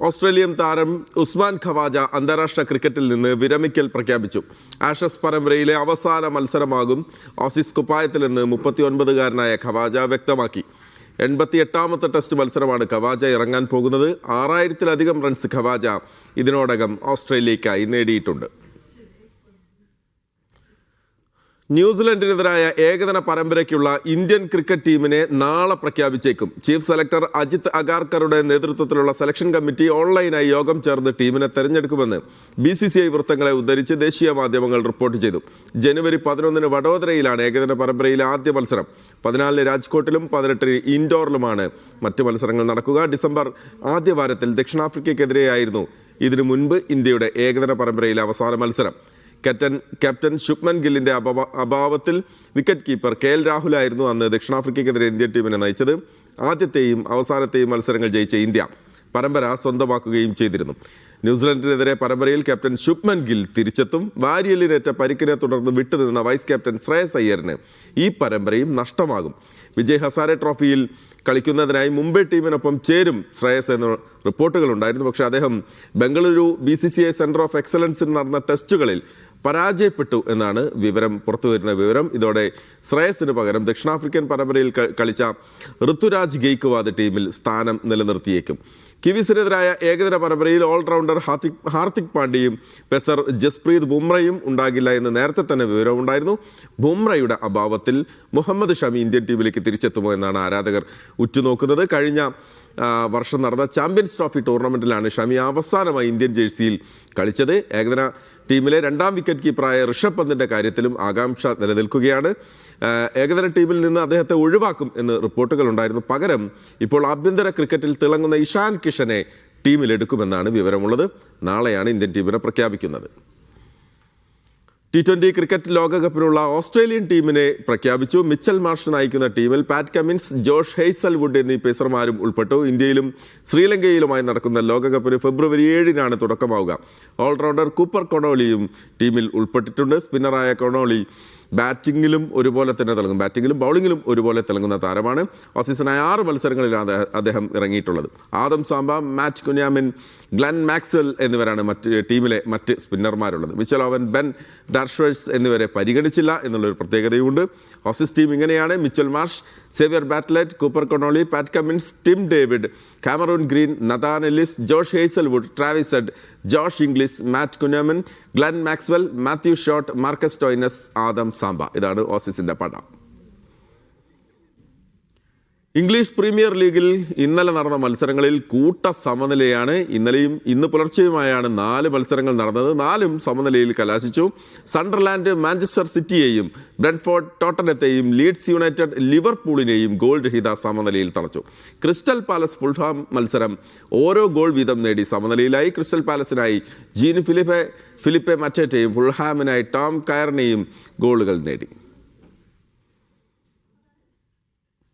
Australian താരം ഉസ്മാൻ ഖവാജ അന്താരാഷ്ട്ര ക്രിക്കറ്റിൽ നിന്ന് വിരമിക്കൽ പ്രഖ്യാപിച്ചു. ആഷസ് പരമ്പരയിലെ അവസാന മത്സരമാകും. ഓസിസ് കുപ്പായത്തിൽ നിന്ന് മുപ്പത്തിയൊൻപതുകാരനായ ഖവാജ വ്യക്തമാക്കി. എൺപത്തി എട്ടാമത്തെ ടെസ്റ്റ് മത്സരമാണ് ഖവാജ ഇറങ്ങാൻ പോകുന്നത്. ആറായിരത്തിലധികം റൺസ് ഖവാജ ഇതിനോടകം ഓസ്ട്രേലിയക്കായി നേടിയിട്ടുണ്ട്. ന്യൂസിലൻഡിനെതിരായ ഏകദിന പരമ്പരയ്ക്കുള്ള ഇന്ത്യൻ ക്രിക്കറ്റ് ടീമിനെ നാളെ പ്രഖ്യാപിച്ചേക്കും. ചീഫ് സെലക്ടർ അജിത് അഗാർക്കറുടെ നേതൃത്വത്തിലുള്ള സെലക്ഷൻ കമ്മിറ്റി ഓൺലൈനായി യോഗം ചേർന്ന് ടീമിനെ തെരഞ്ഞെടുക്കുമെന്ന് ബി സി സി ഐ വൃത്തങ്ങളെ ഉദ്ധരിച്ച് ദേശീയ മാധ്യമങ്ങൾ റിപ്പോർട്ട് ചെയ്തു. ജനുവരി പതിനൊന്നിന് വഡോദരയിലാണ് ഏകദിന പരമ്പരയിലെ ആദ്യ മത്സരം. പതിനാലിന് രാജ്കോട്ടിലും പതിനെട്ടിന് ഇൻഡോറിലുമാണ് മറ്റ് മത്സരങ്ങൾ നടക്കുക. ഡിസംബർ ആദ്യവാരത്തിൽ ദക്ഷിണാഫ്രിക്കയ്ക്കെതിരെയായിരുന്നു. ഇതിനു മുൻപ് ഇന്ത്യയുടെ ഏകദിന പരമ്പരയിലെ അവസാന മത്സരം. ക്യാപ്റ്റൻ ക്യാപ്റ്റൻ ശുഭ്മൻ ഗില്ലിന്റെ അഭാവ അഭാവത്തിൽ വിക്കറ്റ് കീപ്പർ കെ എൽ രാഹുലായിരുന്നു അന്ന് ദക്ഷിണാഫ്രിക്കയ്ക്കെതിരെ ഇന്ത്യൻ ടീമിനെ നയിച്ചത്. ആദ്യത്തെയും അവസാനത്തെയും മത്സരങ്ങൾ ജയിച്ച ഇന്ത്യ പരമ്പര സ്വന്തമാക്കുകയും ചെയ്തിരുന്നു. ന്യൂസിലൻഡിനെതിരെ പരമ്പരയിൽ ക്യാപ്റ്റൻ ശുഭ്മൻ ഗിൽ തിരിച്ചെത്തും. വാരിയലിനേറ്റ പരിക്കിനെ തുടർന്ന് വിട്ടുനിന്ന വൈസ് ക്യാപ്റ്റൻ ശ്രേയസ് അയ്യറിന് ഈ പരമ്പരയും നഷ്ടമാകും. വിജയ് ഹസാരെ ട്രോഫിയിൽ കളിക്കുന്നതിനായി മുംബൈ ടീമിനൊപ്പം ചേരും ശ്രേയസ് എന്ന റിപ്പോർട്ടുകളുണ്ടായിരുന്നു പക്ഷേ അദ്ദേഹം Bengaluru B C C I centre of എക്സലൻസിൽ നടന്ന ടെസ്റ്റുകളിൽ പരാജയപ്പെട്ടു എന്നാണ് വിവരം പുറത്തു വരുന്ന വിവരം. ഇതോടെ ശ്രേയസിന് പകരം ദക്ഷിണാഫ്രിക്കൻ പരമ്പരയിൽ കളിച്ച ഋതുരാജ് ഗെയ്ക്വാദ് ടീമിൽ സ്ഥാനം നിലനിർത്തിയേക്കും. കിവീസിനെതിരായ ഏകദിന പരമ്പരയിൽ ഓൾറൗണ്ടർ ഹാർദിക് ഹാർദിക് പാണ്ഡ്യയും പെസർ ജസ്പ്രീത് ബുംറയും ഉണ്ടാകില്ല എന്ന് നേരത്തെ തന്നെ വിവരമുണ്ടായിരുന്നു. ബുംറയുടെ അഭാവത്തിൽ മുഹമ്മദ് ഷമി ഇന്ത്യൻ ടീമിലേക്ക് തിരിച്ചെത്തുമോ എന്നാണ് ആരാധകർ ഉറ്റുനോക്കുന്നത്. കഴിഞ്ഞ വർഷം നടന്ന ചാമ്പ്യൻസ് ട്രോഫി ടൂർണമെന്റിലാണ് ഷമി അവസാനമായി ഇന്ത്യൻ ജേഴ്സിയിൽ കളിച്ചത്. ഏകദിന ടീമിലെ രണ്ടാം വിക്കറ്റ് കീപ്പറായ ഋഷഭ് പന്തിന്റെ കാര്യത്തിലും ആകാംക്ഷ നിലനിൽക്കുകയാണ്. ഏകദിന ടീമിൽ നിന്ന് അദ്ദേഹത്തെ ഒഴിവാക്കും എന്ന് റിപ്പോർട്ടുകൾ ഉണ്ടായിരുന്നു. പകരം ഇപ്പോൾ ആഭ്യന്തര ക്രിക്കറ്റിൽ തിളങ്ങുന്ന ഇഷാൻ കിഷനെ ടീമിലെടുക്കുമെന്നാണ് വിവരമുള്ളത്. നാളെയാണ് ഇന്ത്യൻ ടീമിനെ പ്രഖ്യാപിക്കുന്നത്. ടി ട്വന്റി ക്രിക്കറ്റ് ലോകകപ്പിനുള്ള ഓസ്ട്രേലിയൻ ടീമിനെ പ്രഖ്യാപിച്ചു. മിച്ചൽ മാർഷ് നയിക്കുന്ന ടീമിൽ പാറ്റ് കമിൻസ് ജോഷ് ഹെയ്സൽവുഡ് എന്നീ പേസർമാരും ഉൾപ്പെട്ടു. ഇന്ത്യയിലും ശ്രീലങ്കയിലുമായി നടക്കുന്ന ലോകകപ്പിന് ഫെബ്രുവരി ഏഴിനാണ് തുടക്കമാവുക. ഓൾറൗണ്ടർ കൂപ്പർ കൊണോളിയും ടീമിൽ ഉൾപ്പെട്ടിട്ടുണ്ട്. സ്പിന്നറായ കൊണോളി ബാറ്റിങ്ങിലും ഒരുപോലെ തന്നെ തിളങ്ങും. ബാറ്റിങ്ങിലും ബൗളിങ്ങിലും ഒരുപോലെ തിളങ്ങുന്ന താരമാണ് ഓസീസണായ ആറ് മത്സരങ്ങളിലാണ് അദ്ദേഹം- ഇറങ്ങിയിട്ടുള്ളത്. Adam Zampa Matt Kuhnemann Glenn Maxwell എന്നിവരാണ് മറ്റ് ടീമിലെ മറ്റ് സ്പിന്നർമാരുള്ളത്. മിച്ചൽ ഓവൻ ബെൻ ഡാർഷ്വേഴ്സ് എന്നിവരെ പരിഗണിച്ചില്ല എന്നുള്ളൊരു പ്രത്യേകതയുണ്ട്. ഓസീസ് ടീം ഇങ്ങനെയാണ്. Mitchell Marsh Xavier Bartlett Cooper Connolly Pat Cummins Tim David Cameron Green Nathan Ellis Josh Hazlewood Travis Head Josh Inglis Matt Kuhnemann Glenn Maxwell Matthew Short Marcus Stoinis Adam Zampa ഇതാണ് ഓസീസിന്റെ പട. English premier ലീഗിൽ ഇന്നലെ നടന്ന മത്സരങ്ങളിൽ കൂട്ട സമനിലയാണ് ഇന്നലെയും ഇന്ന് പുലർച്ചെയുമായാണ് നാല് മത്സരങ്ങൾ നടന്നത്. നാലും സമനിലയിൽ കലാശിച്ചു. സണ്ടർലാൻഡ് മാഞ്ചസ്റ്റർ സിറ്റിയെയും ബ്രെഡ്ഫോർഡ് ടോട്ടനത്തെയും ലീഡ്സ് യുണൈറ്റഡ് ലിവർപൂളിനെയും ഗോൾ രഹിത സമനിലയിൽ തളച്ചു. ക്രിസ്റ്റൽ പാലസ് ഫുൾഹാം മത്സരം ഓരോ ഗോൾ വീതം നേടി സമനിലയിലായി. ക്രിസ്റ്റൽ പാലസിനായി ജീൻ ഫിലിപ്പെ ഫിലിപ്പെ മറ്റേറ്റയും ഫുൾഹാമിനായി ടോം കയറിനെയും ഗോളുകൾ നേടി.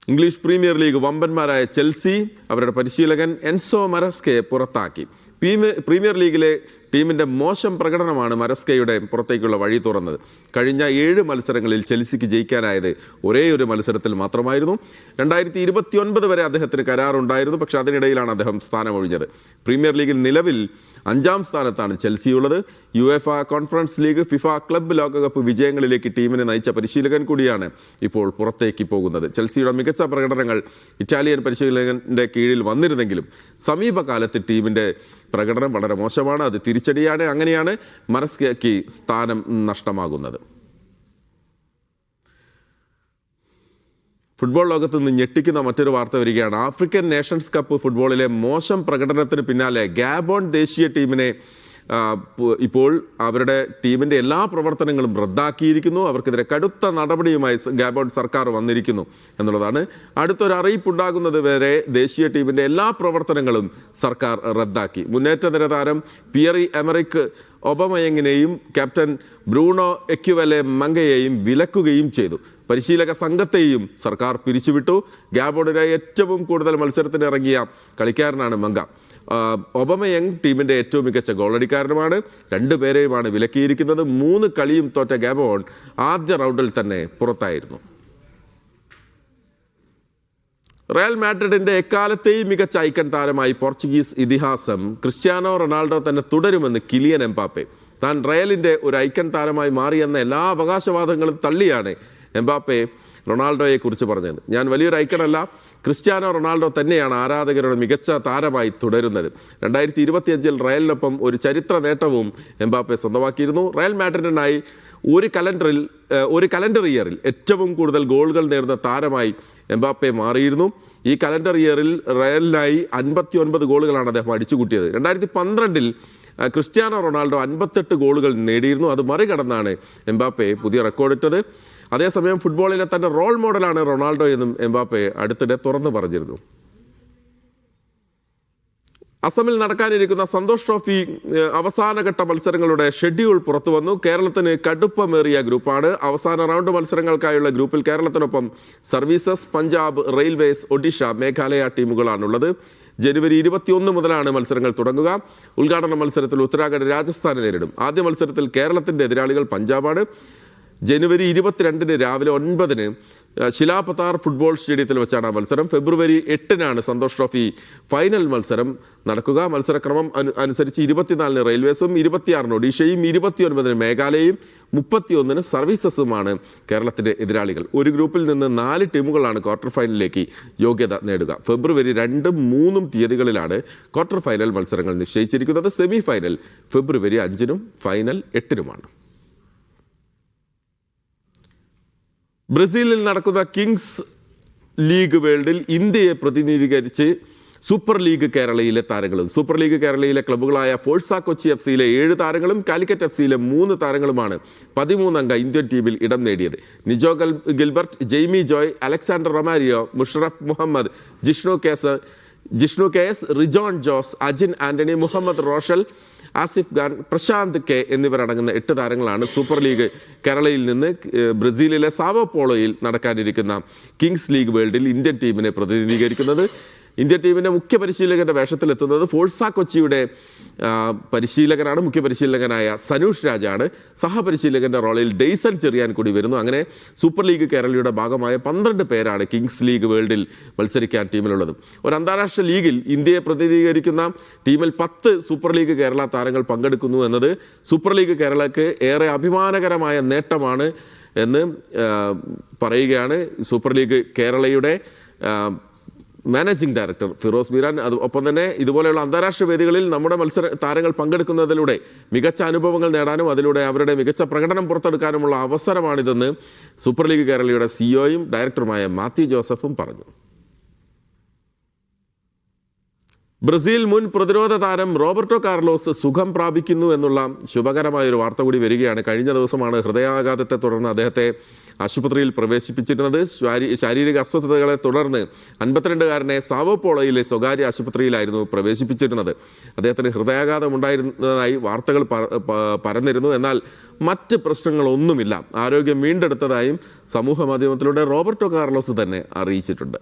ഇംഗ്ലീഷ് പ്രീമിയർ ലീഗ് വമ്പന്മാരായ ചെൽസി അവരുടെ പരിശീലകൻ എൻസോ മരസ്കയെ പുറത്താക്കി. പ്രീമിയർ ലീഗിലെ ടീമിന്റെ മോശം പ്രകടനമാണ് മരസ്കയുടെ പുറത്തേക്കുള്ള വഴി തുറന്നത്. കഴിഞ്ഞ ഏഴ് മത്സരങ്ങളിൽ ചെൽസിക്ക് ജയിക്കാനായത് ഒരേ ഒരു മത്സരത്തിൽ മാത്രമായിരുന്നു. രണ്ടായിരത്തി ഇരുപത്തിയൊൻപത് വരെ അദ്ദേഹത്തിന് കരാറുണ്ടായിരുന്നു. പക്ഷേ അതിനിടയിലാണ് അദ്ദേഹം സ്ഥാനമൊഴിഞ്ഞത്. പ്രീമിയർ ലീഗിൽ നിലവിൽ അഞ്ചാം സ്ഥാനത്താണ് ചെൽസിയുള്ളത്. U F conference league FIFA club ലോകകപ്പ് വിജയങ്ങളിലേക്ക് ടീമിനെ നയിച്ച പരിശീലകൻ കൂടിയാണ് ഇപ്പോൾ പുറത്തേക്ക് പോകുന്നത്. ചെൽസിയുടെ മികച്ച പ്രകടനങ്ങൾ ഇറ്റാലിയൻ പരിശീലകന്റെ കീഴിൽ വന്നിരുന്നെങ്കിലും സമീപകാലത്ത് ടീമിന്റെ പ്രകടനം വളരെ മോശമാണ്. അത് തിരിച്ചടിയാണ്. അങ്ങനെയാണ് മറസ്കയ്ക്ക് സ്ഥാനം നഷ്ടമാകുന്നത്. ഫുട്ബോൾ ലോകത്ത് നിന്ന് ഞെട്ടിക്കുന്ന മറ്റൊരു വാർത്ത വരികയാണ്. ആഫ്രിക്കൻ നേഷൻസ് കപ്പ് ഫുട്ബോളിലെ മോശം പ്രകടനത്തിന് പിന്നാലെ ഗാബോൺ ദേശീയ ടീമിനെ ഇപ്പോൾ അവരുടെ ടീമിന്റെ എല്ലാ പ്രവർത്തനങ്ങളും റദ്ദാക്കിയിരിക്കുന്നു. അവർക്കെതിരെ കടുത്ത നടപടിയുമായി ഗാബോൺ സർക്കാർ വന്നിരിക്കുന്നു എന്നുള്ളതാണ്. അടുത്തൊരു അറിയിപ്പുണ്ടാകുന്നത് വരെ ദേശീയ ടീമിന്റെ എല്ലാ പ്രവർത്തനങ്ങളും സർക്കാർ റദ്ദാക്കി. മുന്നേറ്റ നിര താരം പിയറി എമറിക് ഒബമയങ്ങിനെയും ക്യാപ്റ്റൻ ബ്രൂണോ എക്യുവലെ മങ്കയെയും വിലക്കുകയും ചെയ്തു. പരിശീലക സംഘത്തെയും സർക്കാർ പിരിച്ചുവിട്ടു. ഗാബോണിനായി ഏറ്റവും കൂടുതൽ മത്സരത്തിനിറങ്ങിയ കളിക്കാരനാണ് മങ്ക. ഒബമയങ് ടീമിന്റെ ഏറ്റവും മികച്ച ഗോളടിക്കാരനുമാണ്. രണ്ടുപേരെയുമാണ് വിലക്കിയിരിക്കുന്നത്. മൂന്ന് കളിയും തോറ്റ ഗാബോൺ ആദ്യ റൗണ്ടിൽ തന്നെ പുറത്തായിരുന്നു. റയൽ മാഡ്രിഡിന്റെ എക്കാലത്തെയും മികച്ച ഐക്കൺ താരമായി പോർച്ചുഗീസ് ഇതിഹാസം ക്രിസ്ത്യാനോ റൊണാൾഡോ തന്നെ തുടരുമെന്ന് കിലിയൻ എംപാപ്പെ താൻ റയലിന്റെ ഒരു ഐക്കൺ താരമായി മാറിയെന്ന എല്ലാ അവകാശവാദങ്ങളും തള്ളിയാണ് എംബാപ്പെ റൊണാൾഡോയെ കുറിച്ച് പറഞ്ഞത്. ഞാൻ വലിയൊരു ഐക്കണല്ല ക്രിസ്ത്യാനോ റൊണാൾഡോ തന്നെയാണ് ആരാധകരുടെ മികച്ച താരമായി തുടരുന്നത്. രണ്ടായിരത്തി ഇരുപത്തിയഞ്ചിൽ റയലിനൊപ്പം ഒരു ചരിത്ര നേട്ടവും എംബാപ്പെ സ്വന്തമാക്കിയിരുന്നു. റയൽ മാഡ്രിഡിനായി ഒരു കലണ്ടറിൽ ഒരു കലണ്ടർ ഇയറിൽ ഏറ്റവും കൂടുതൽ ഗോളുകൾ നേടുന്ന താരമായി എംബാപ്പെ മാറിയിരുന്നു. ഈ കലണ്ടർ ഇയറിൽ റയലിനായി അൻപത്തി ഒൻപത് ഗോളുകളാണ് അദ്ദേഹം അടിച്ചുകൂട്ടിയത്. രണ്ടായിരത്തി പന്ത്രണ്ടിൽ ക്രിസ്ത്യാനോ റൊണാൾഡോ അൻപത്തെട്ട് ഗോളുകൾ നേടിയിരുന്നു. അത് മറികടന്നാണ് എംബാപ്പെ പുതിയ റെക്കോർഡിട്ടത്. അതേസമയം ഫുട്ബോളിലെ തന്റെ റോൾ മോഡലാണ് റൊണാൾഡോ എന്നും എംബാപ്പെ അടുത്തിടെ തുറന്നു പറഞ്ഞിരുന്നു. അസമിൽ നടക്കാനിരിക്കുന്ന സന്തോഷ് ട്രോഫി അവസാനഘട്ട മത്സരങ്ങളുടെ ഷെഡ്യൂൾ പുറത്തു വന്നു കേരളത്തിന് കടുപ്പമേറിയ ഗ്രൂപ്പാണ്. അവസാന റൗണ്ട് മത്സരങ്ങൾക്കായുള്ള ഗ്രൂപ്പിൽ കേരളത്തിനൊപ്പം സർവീസസ് പഞ്ചാബ് റെയിൽവേസ് ഒഡീഷ മേഘാലയ ടീമുകളാണുള്ളത്. ജനുവരി ഇരുപത്തിയൊന്ന് മുതലാണ് മത്സരങ്ങൾ തുടങ്ങുക. ഉദ്ഘാടന മത്സരത്തിൽ ഉത്തരാഖണ്ഡ് രാജസ്ഥാനെ നേരിടും. ആദ്യ മത്സരത്തിൽ കേരളത്തിന്റെ എതിരാളികൾ പഞ്ചാബാണ്. ജനുവരി ഇരുപത്തിരണ്ടിന് രാവിലെ ഒൻപതിന് ശിലാപതാർ ഫുട്ബോൾ സ്റ്റേഡിയത്തിൽ വെച്ചാണ് ആ മത്സരം. ഫെബ്രുവരി എട്ടിനാണ് സന്തോഷ് ട്രോഫി ഫൈനൽ മത്സരം നടക്കുക. മത്സരക്രമം അനു- അനുസരിച്ച് ഇരുപത്തിനാലിന് റെയിൽവേസും ഇരുപത്തിയാറിന് ഒഡീഷയും ഇരുപത്തിയൊൻപതിന് മേഘാലയയും മുപ്പത്തിയൊന്നിന് സർവീസസുമാണ് കേരളത്തിന്റെ എതിരാളികൾ. ഒരു ഗ്രൂപ്പിൽ നിന്ന് നാല് ടീമുകളാണ് ക്വാർട്ടർ ഫൈനലിലേക്ക് യോഗ്യത നേടുക. ഫെബ്രുവരി രണ്ടും മൂന്നും തീയതികളിലാണ് ക്വാർട്ടർ ഫൈനൽ മത്സരങ്ങൾ നിശ്ചയിച്ചിരിക്കുന്നത്. സെമി ഫൈനൽ ഫെബ്രുവരി അഞ്ചിനും ഫൈനൽ എട്ടിനുമാണ്. ബ്രസീലിൽ നടക്കുന്ന കിങ്സ് ലീഗ് വേൾഡിൽ ഇന്ത്യയെ പ്രതിനിധീകരിച്ച് സൂപ്പർ ലീഗ് കേരളയിലെ താരങ്ങളും സൂപ്പർ ലീഗ് കേരളയിലെ ക്ലബ്ബുകളായ ഫോഴ്സ കൊച്ചി എഫ് സിയിലെ ഏഴ് താരങ്ങളും കാലിക്കറ്റ് എഫ് സിയിലെ മൂന്ന് താരങ്ങളുമാണ് പതിമൂന്നംഗ ഇന്ത്യൻ ടീമിൽ ഇടം നേടിയത്. നിജോ ഗൽ Gilbert Jaimy Joy Alexander Romario Musharaf Muhammad Jishnu case Jishnu K S Rijon Jose Ajin Antony Muhammad Roshal Asif Khan Prashanth K എന്നിവരടങ്ങുന്ന എട്ട് താരങ്ങളാണ് സൂപ്പർ ലീഗ് കേരളയിൽ നിന്ന് ബ്രസീലിലെ സാവോ പോളോയിൽ നടക്കാനിരിക്കുന്ന കിങ്സ് ലീഗ് വേൾഡിൽ ഇന്ത്യൻ ടീമിനെ പ്രതിനിധീകരിക്കുന്നത്. ഇന്ത്യൻ ടീമിന്റെ മുഖ്യ പരിശീലകന്റെ വേഷത്തിലെത്തുന്നത് ഫോഴ്സ കൊച്ചിയുടെ പരിശീലകനാണ് മുഖ്യ പരിശീലകനായ സനൂഷ് രാജാണ്. സഹപരിശീലകന്റെ റോളിൽ ഡെയ്സൺ ചെറിയാൻ കൂടി വരുന്നു. അങ്ങനെ സൂപ്പർ ലീഗ് കേരളയുടെ ഭാഗമായ പന്ത്രണ്ട് പേരാണ് കിങ്സ് ലീഗ് വേൾഡിൽ മത്സരിക്കാൻ ടീമിലുള്ളത്. ഒരു അന്താരാഷ്ട്ര ലീഗിൽ ഇന്ത്യയെ പ്രതിനിധീകരിക്കുന്ന ടീമിൽ പത്ത് സൂപ്പർ ലീഗ് കേരള താരങ്ങൾ പങ്കെടുക്കുന്നു എന്നത് സൂപ്പർ ലീഗ് കേരളക്ക് ഏറെ അഭിമാനകരമായ നേട്ടമാണ് എന്ന് പറയുകയാണ് സൂപ്പർ ലീഗ് കേരളയുടെ മാനേജിംഗ് ഡയറക്ടർ ഫിറോസ് മീരാൻ. അത് ഒപ്പം തന്നെ ഇതുപോലെയുള്ള അന്താരാഷ്ട്ര വേദികളിൽ നമ്മുടെ മത്സര താരങ്ങൾ പങ്കെടുക്കുന്നതിലൂടെ മികച്ച അനുഭവങ്ങൾ നേടാനും അതിലൂടെ അവരുടെ മികച്ച പ്രകടനം പുറത്തെടുക്കാനുമുള്ള അവസരമാണിതെന്ന് സൂപ്പർ ലീഗ് കേരളയുടെ സിഇഒയും ഡയറക്ടറുമായ മാത്യു ജോസഫും പറഞ്ഞു. ബ്രസീൽ മുൻ പ്രതിരോധ താരം റോബർട്ടോ കാർലോസ് സുഖം പ്രാപിക്കുന്നു എന്നുള്ള ശുഭകരമായ ഒരു വാർത്ത കൂടി വരികയാണ്. കഴിഞ്ഞ ദിവസമാണ് ഹൃദയാഘാതത്തെ തുടർന്ന് അദ്ദേഹത്തെ ആശുപത്രിയിൽ പ്രവേശിപ്പിച്ചിരുന്നത്. ശാരീരിക അസ്വസ്ഥതകളെ തുടർന്ന് അൻപത്തിരണ്ടുകാരനെ സാവോപോളയിലെ സ്വകാര്യ ആശുപത്രിയിലായിരുന്നു പ്രവേശിപ്പിച്ചിരുന്നത്. അദ്ദേഹത്തിന് ഹൃദയാഘാതം ഉണ്ടായിരുന്നതായി വാർത്തകൾ പരന്നിരുന്നു. എന്നാൽ മറ്റ് പ്രശ്നങ്ങളൊന്നുമില്ല. ആരോഗ്യം വീണ്ടെടുത്തതായും സമൂഹ മാധ്യമത്തിലൂടെ റോബർട്ടോ കാർലോസ് തന്നെ അറിയിച്ചിട്ടുണ്ട്.